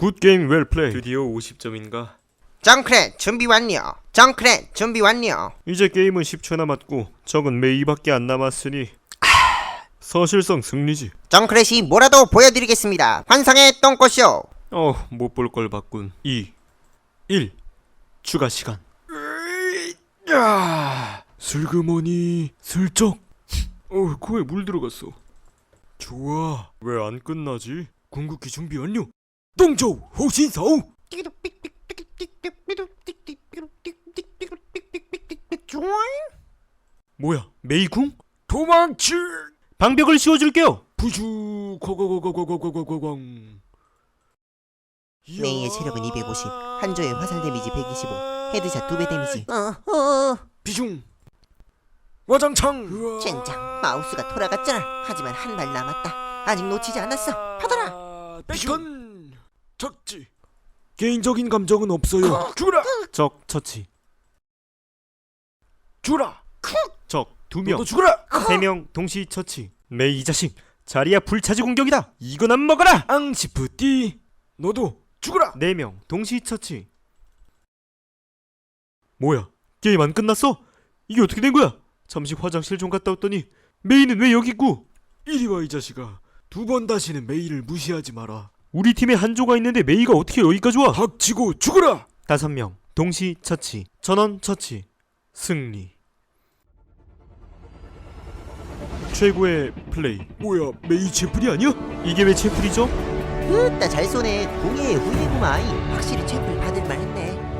굿 게임 웰 플레이. 드디어 50점인가? 정크렛 준비 완료. 정크렛 준비 완료. 이제 게임은 10초 남았고 적은 메이밖에 안 남았으니 사실상 승리지. 정크렛이 뭐라도 보여드리겠습니다. 환상의 똥꼬쇼. 어, 못 볼 걸 봤군. 2 1 추가 시간. 야! 슬그머니 슬쩍. 어, 코에 물 들어갔어. 좋아. 왜 안 끝나지? 궁극기 준비 완료. 동조 호신사우. 뭐야? 메이궁? 도망치! 방벽을 씌워줄게요. 부주 고고고고고고고고고광. 메이의 체력은 250, 한조의 화살 데미지 125, 헤드샷 2배 데미지. 어, 어, 비중. 와장창. 젠장. 마우스가 돌아갔잖아. 하지만 한 발 남았다. 아직 놓치지 않았어. 받아라. 비건 적지. 개인적인 감정은 없어요. 죽어라. 적 처치. 죽어라. 적 두 명. 죽어라. 세 명 동시 처치. 메이 이 자식. 자리야 불차지 공격이다. 이건 안 먹어라. 앙시프띠. 너도 죽어라. 네 명 동시 처치. 뭐야? 게임 안 끝났어? 이게 어떻게 된 거야? 잠시 화장실 좀 갔다 왔더니 메이는 왜 여기 있고? 이리 와 이 자식아. 두 번 다시는 메이를 무시하지 마라. 우리 팀에 한조가 있는데 메이가 어떻게 여기까지 와? 닥치고 죽어라. 다섯 명 동시 처치. 전원 처치. 승리. 최고의 플레이. 뭐야 메이 채플이 아니야? 이게 왜 채플이죠? 으따 잘 쏘네. 공예의 후예구마이. 확실히 채플 받을 만했네.